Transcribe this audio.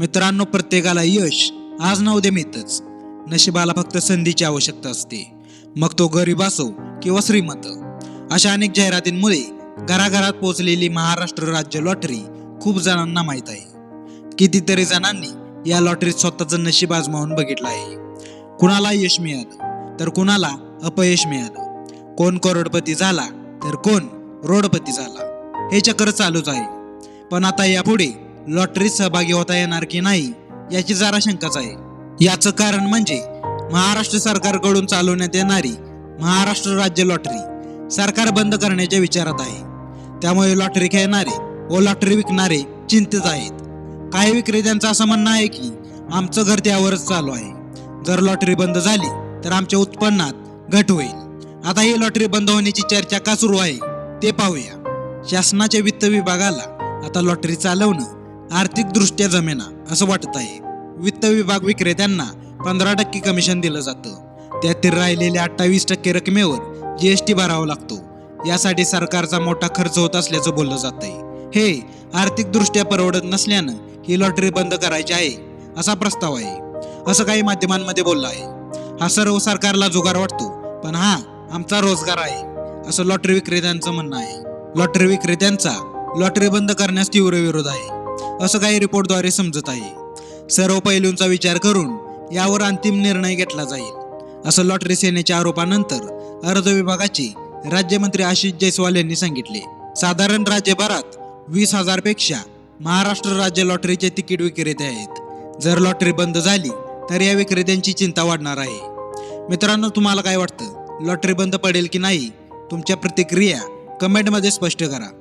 मित्रांनो प्रत्येकाला यश आज ना उद्या मिळतच नशिबाला फक्त संधीची आवश्यकता असते. मग तो गरीब असो किंवा श्रीमंत. अशा अनेक जाहिरातींमुळे घराघरात पोहोचलेली महाराष्ट्र राज्य लॉटरी खूप जणांना माहीत आहे. कितीतरी जणांनी या लॉटरीत स्वतःचं नशीब आजमावून बघितलं आहे. कुणाला यश मिळालं तर कुणाला अपयश मिळालं. कोण करोडपती झाला तर कोण रोडपती झाला. हे चक्र चालूच आहे. पण आता यापुढे लॉटरीत सहभागी होता येणार की नाही याची जरा शंकाच आहे. याचं कारण म्हणजे महाराष्ट्र सरकारकडून चालवण्यात येणारी महाराष्ट्र राज्य लॉटरी सरकार बंद करण्याच्या विचारात आहे. त्यामुळे लॉटरी खेळणारे व लॉटरी विकणारे चिंतित आहेत. काही विक्रेत्यांचं असं म्हणणं आहे की आमचं घर त्यावरच चालू आहे. जर लॉटरी बंद झाली तर आमच्या उत्पन्नात घट होईल. आता ही लॉटरी बंद होण्याची चर्चा का सुरू आहे ते पाहूया. शासनाच्या वित्त विभागाला आता लॉटरी चालवणं आर्थिक दृष्ट्या जमेना असं वाटत आहे. वित्त विभाग विक्रेत्यांना पंधरा टक्के कमिशन दिलं जातं. त्यातील राहिलेल्या अठ्ठावीस टक्के रकमेवर जीएसटी भरावा लागतो. यासाठी सरकारचा मोठा खर्च होत असल्याचं बोललं जात आहे हे आर्थिक दृष्ट्या परवडत नसल्यानं ही लॉटरी बंद करायची आहे असा प्रस्ताव आहे. असं काही माध्यमांमध्ये बोललं आहे. हा सर्व सरकारला जुगार वाटतो पण हा आमचा रोजगार आहे असं लॉटरी विक्रेत्यांचं म्हणणं आहे. लॉटरी विक्रेत्यांचा लॉटरी बंद करण्यास तीव्र विरोध आहे. असं काही रिपोर्टद्वारे समजत आहे. सर्व पैलूंचा विचार करून यावर अंतिम निर्णय घेतला जाईल असं लॉटरी सेनेच्या आरोपानंतर अर्ज विभागाचे राज्यमंत्री आशिष जयस्वाल यांनी सांगितले. साधारण राज्यभरात वीस हजारपेक्षा महाराष्ट्र राज्य लॉटरीचे तिकीट विक्रेते आहेत. जर लॉटरी बंद झाली तर या विक्रेत्यांची चिंता वाढणार आहे. मित्रांनो तुम्हाला काय वाटतं? लॉटरी बंद पडेल की नाही? तुमच्या प्रतिक्रिया कमेंटमध्ये स्पष्ट करा.